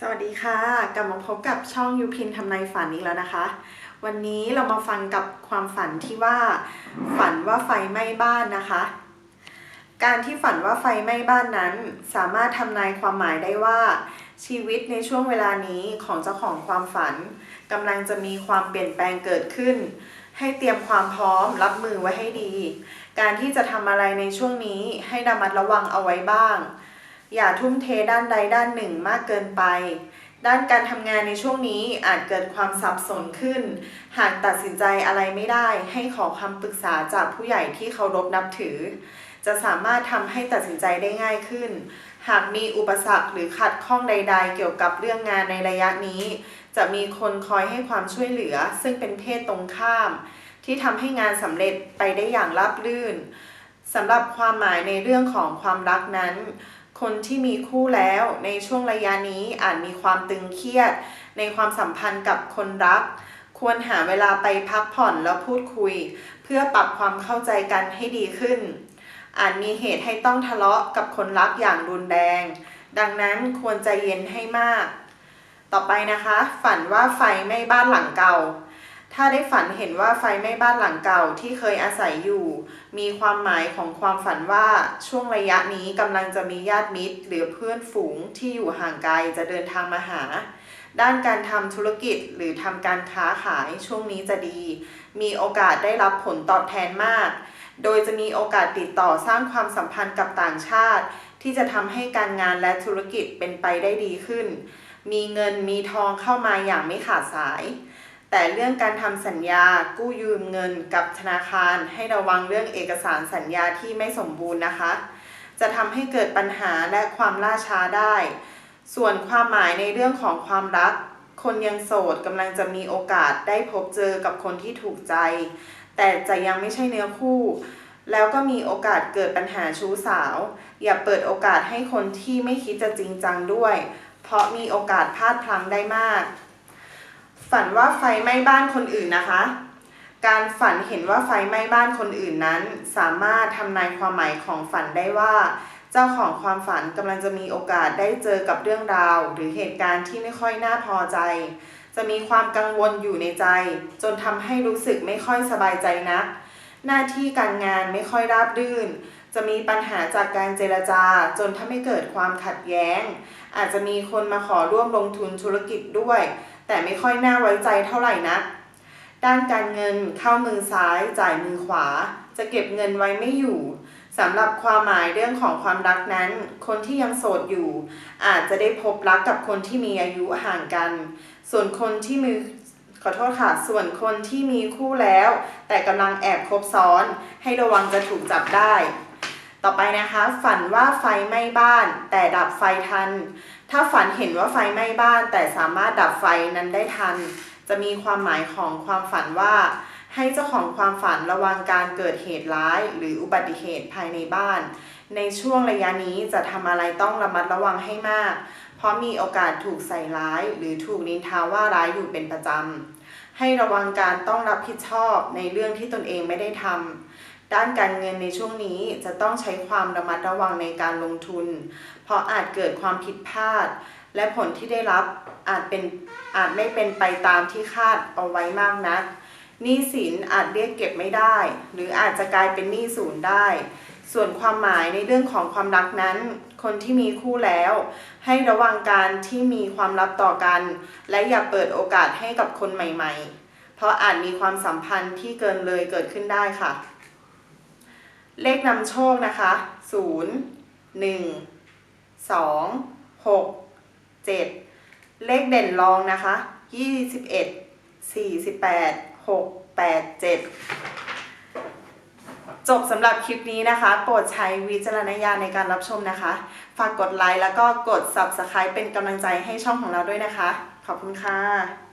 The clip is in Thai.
สวัสดีค่ะ กลับมาพบกับช่องยูพินทำนายฝันอีกแล้วนะคะ วันนี้เรามาฟังกับความฝันที่ว่า ฝันว่าไฟไหม้บ้านนะคะ การที่ฝันว่าไฟไหม้บ้านนั้น สามารถทำนายความหมายได้ว่า ชีวิตในช่วงเวลานี้ของเจ้าของความฝันกำลังจะมีความเปลี่ยนแปลงเกิดขึ้น ให้เตรียมความพร้อมรับมือไว้ให้ดี การที่จะทำอะไรในช่วงนี้ให้ระมัดระวังเอาไว้บ้าง อย่าทุ่มเทด้านใดด้านหนึ่งมากเกินไป ด้านการทำงานในช่วงนี้อาจเกิดความสับสนขึ้น หากตัดสินใจอะไรไม่ได้ ให้ขอคำปรึกษาจากผู้ใหญ่ที่เคารพนับถือ จะสามารถทำให้ตัดสินใจได้ง่ายขึ้น หากมีอุปสรรคหรือขัดข้องใด ๆ เกี่ยวกับเรื่องงานในระยะนี้ จะมีคนคอยให้ความช่วยเหลือ ซึ่งเป็นเพศตรงข้าม ที่ทำให้งานสำเร็จไปได้อย่างราบรื่นสำหรับความหมายในเรื่องของความรักนั้น คนที่มีคู่แล้วในช่วงระยะนี้อาจมีความตึงเครียด ในความสัมพันธ์กับคนรัก ควรหาเวลาไปพักผ่อนแล้วพูดคุย เพื่อปรับความเข้าใจกันให้ดีขึ้น อาจมีเหตุให้ต้องทะเลาะกับคนรักอย่างรุนแรง ดังนั้นควรใจเย็นให้มาก ต่อไปนะคะ ฝันว่าไฟไหม้บ้านหลังเก่า ถ้าได้ฝันเห็นว่าไฟไหม้บ้านหลังเก่าที่เคยอาศัยอยู่ มีความหมายของความฝันว่าช่วงระยะนี้กำลังจะมีญาติมิตร หรือเพื่อนฝูงที่อยู่ห่างไกลจะเดินทางมาหา ด้านการทำธุรกิจหรือทำการค้าขายช่วงนี้จะดี มีโอกาสได้รับผลตอบแทนมาก โดยจะมีโอกาสติดต่อสร้างความสัมพันธ์กับต่างชาติ ที่จะทำให้การงานและธุรกิจเป็นไปได้ดีขึ้น มีเงินมีทองเข้ามาอย่างไม่ขาดสาย แต่เรื่องการทำสัญญากู้ยืมเงินกับธนาคารให้ระวังเรื่องเอกสารสัญญาที่ไม่สมบูรณ์นะคะ จะทำให้เกิดปัญหาและความล่าช้าได้ ส่วนความหมายในเรื่องของความรัก คนยังโสดกำลังจะมีโอกาสได้พบเจอกับคนที่ถูกใจ แต่จะยังไม่ใช่เนื้อคู่ แล้วก็มีโอกาสเกิดปัญหาชู้สาว อย่าเปิดโอกาสให้คนที่ไม่คิดจะจริงจังด้วย เพราะมีโอกาสพลาดพลั้งได้มาก ฝันว่าไฟไหม้บ้านคนอื่นนะคะ การฝันเห็นว่าไฟไหม้บ้านคนอื่นนั้น สามารถทำนายความหมายของฝันได้ว่า เจ้าของความฝันกำลังจะมีโอกาสได้เจอกับเรื่องราว หรือเหตุการณ์ที่ไม่ค่อยน่าพอใจ จะมีความกังวลอยู่ในใจ จนทำให้รู้สึกไม่ค่อยสบายใจนัก หน้าที่การงานไม่ค่อยราบรื่นจะมีปัญหาจากการเจรจาจนทำให้เกิดความขัดแย้ง อาจจะมีคนมาขอร่วมลงทุนธุรกิจด้วย แต่ไม่ค่อยน่าไว้ใจเท่าไหร่นักด้านการเงินเข้ามือซ้ายจ่ายมือขวา จะเก็บเงินไว้ไม่อยู่สำหรับความหมายเรื่องของความรักนั้น คนที่ยังโสดอยู่ อาจจะได้พบรักกับคนที่มีอายุห่างกัน ส่วนคนที่มีขอโทษค่ะส่วนคนที่มีคู่แล้ว แต่กำลังแอบคบซ้อน ให้ระวังจะถูกจับได้ ต่อไปนะคะ ฝันว่าไฟไหม้บ้าน แต่ดับไฟทัน ถ้าฝันเห็นว่าไฟไหม้บ้าน แต่สามารถดับไฟนั้นได้ทัน จะมีความหมายของความฝันว่า ให้เจ้าของความฝันระวังการเกิดเหตุร้าย หรืออุบัติเหตุภายในบ้าน ในช่วงระยะนี้จะทำอะไรต้องระมัดระวังให้มาก เพราะมีโอกาสถูกใส่ร้าย หรือถูกนินทาว่าร้ายอยู่เป็นประจำให้ระวังการต้องรับผิดชอบในเรื่องที่ตนเองไม่ได้ทำ ด้านการเงินในช่วงนี้จะต้องใช้ความระมัดระวังในการลงทุน เพราะอาจเกิดความผิดพลาด และผลที่ได้รับอาจเป็นอาจไม่เป็นไปตามที่คาดเอาไว้มากนักหนี้สินอาจเรียกเก็บไม่ได้ หรืออาจจะกลายเป็นหนี้ศูนย์ได้ ส่วนความหมายในเรื่องของความรักนั้น คนที่มีคู่แล้ว ให้ระวังการที่มีความลับต่อกัน และอย่าเปิดโอกาสให้กับคนใหม่ ๆ เพราะอาจมีความสัมพันธ์ที่เกินเลยเกิดขึ้นได้ค่ะ เลขนำโชคนะคะ 0 1 2 6 7 เลขเด่นรองนะคะ 21 48 6 8 7 จบสำหรับคลิปนี้นะคะ โปรดใช้วิจารณญาณในการรับชมนะคะ ฝากกดไลค์แล้วก็กด Subscribe เป็นกำลังใจให้ช่องของเราด้วยนะคะ ขอบคุณค่ะ